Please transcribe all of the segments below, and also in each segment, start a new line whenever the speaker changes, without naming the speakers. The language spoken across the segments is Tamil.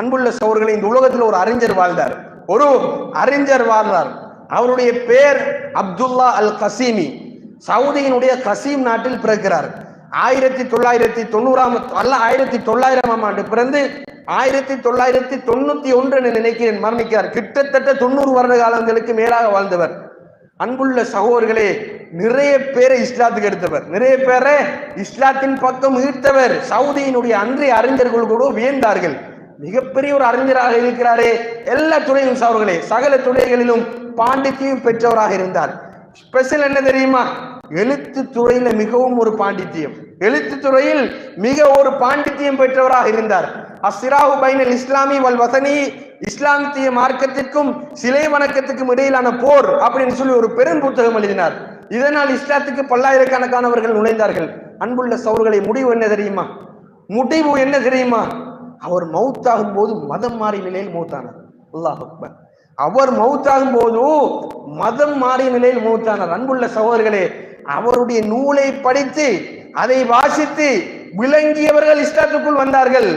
அன்புள்ள சோர்களை இந்த உலகத்தில் ஒரு அறிஞர் வாழ்ந்தார். ஒரு அறிஞர் வாழ்ந்தார். அவருடைய பேர் அப்துல்லா அல் கசீமி சவுதியினுடைய கசீம் நாட்டில் பிறக்கிறார். ஆயிரத்தி தொள்ளாயிரத்தி தொண்ணூறாம் அல்ல ஆயிரத்தி தொள்ளாயிரமாம் ஆண்டு பிறந்து ஆயிரத்தி தொள்ளாயிரத்தி தொண்ணூத்தி ஒன்று என்று நினைக்கிறேன் மரணிக்கிறார். கிட்டத்தட்ட தொண்ணூறு வருட காலங்களுக்கு மேலாக வாழ்ந்தவர். அன்புள்ள சகோதரர்களே நிறைய பேரை இஸ்லாத்துக்கு எடுத்தவர். நிறைய பேரை இஸ்லாத்தின் பக்கம் ஈர்த்தவர். சவுதியினுடைய அன்றைய அறிஞர்கள் கூட வியந்தார்கள். மிகப்பெரிய ஒரு அறிஞராக இருக்கிறாரே எல்லா துறையும் அவர்களே சகல துறைகளிலும் பாண்டித்தியம் பெற்றவராக இருந்தார். ஸ்பெஷல் என்ன தெரியுமா? எழுத்து துறையில மிகவும் ஒரு பாண்டித்தியம் எழுத்து துறையில் மிக ஒரு பாண்டித்தியம் பெற்றவராக இருந்தார். அஸ்ராஹு பைனல் இஸ்லாமி வல் வசனி இஸ்லாமிய மார்க்கத்திற்கும் சிலை வணக்கத்துக்கும் இடையிலான போர் அப்படின்னு சொல்லி ஒரு பெரும் புத்தகம் எழுதினார். இதனால் இஸ்லாத்துக்கு பல்லாயிரக்கணக்கானவர்கள் நுழைந்தார்கள். அன்புள்ள சௌர்களை முடிவு என்ன தெரியுமா? முடிவு என்ன தெரியுமா? அவர் மௌத்தாகும் போது மதம் மாறிய நிலையில் மௌத்தானார். அல்லாஹ் அக்பர். அவர் மௌத்தாகும் போது மதம் மாறிய நிலையில் மௌத்தானார். அன்புள்ள சகோதரர்களே அவருடைய நூலை படித்து அதை வாசித்து விளங்கியவர்கள் இஸ்லாத்துக்குள் வந்தார்கள்.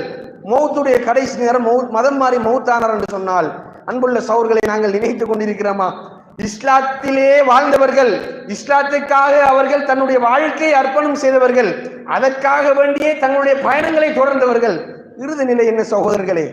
மௌத்துடைய கடைசி நேரம் மதம் மாறி மௌத்தானார் என்று சொன்னால் அன்புள்ள சௌர்களை நாங்கள் நினைத்துக் கொண்டிருக்கிறோமா? இஸ்லாத்திலே வாழ்ந்தவர்கள் இஸ்லாத்துக்காக அவர்கள் தன்னுடைய வாழ்க்கையை அர்ப்பணம் செய்தவர்கள் அதற்காக வேண்டியே தங்களுடைய பயணங்களை தொடர்ந்தவர்கள். இறுதி நிலை என்ன சகோதரர்களே?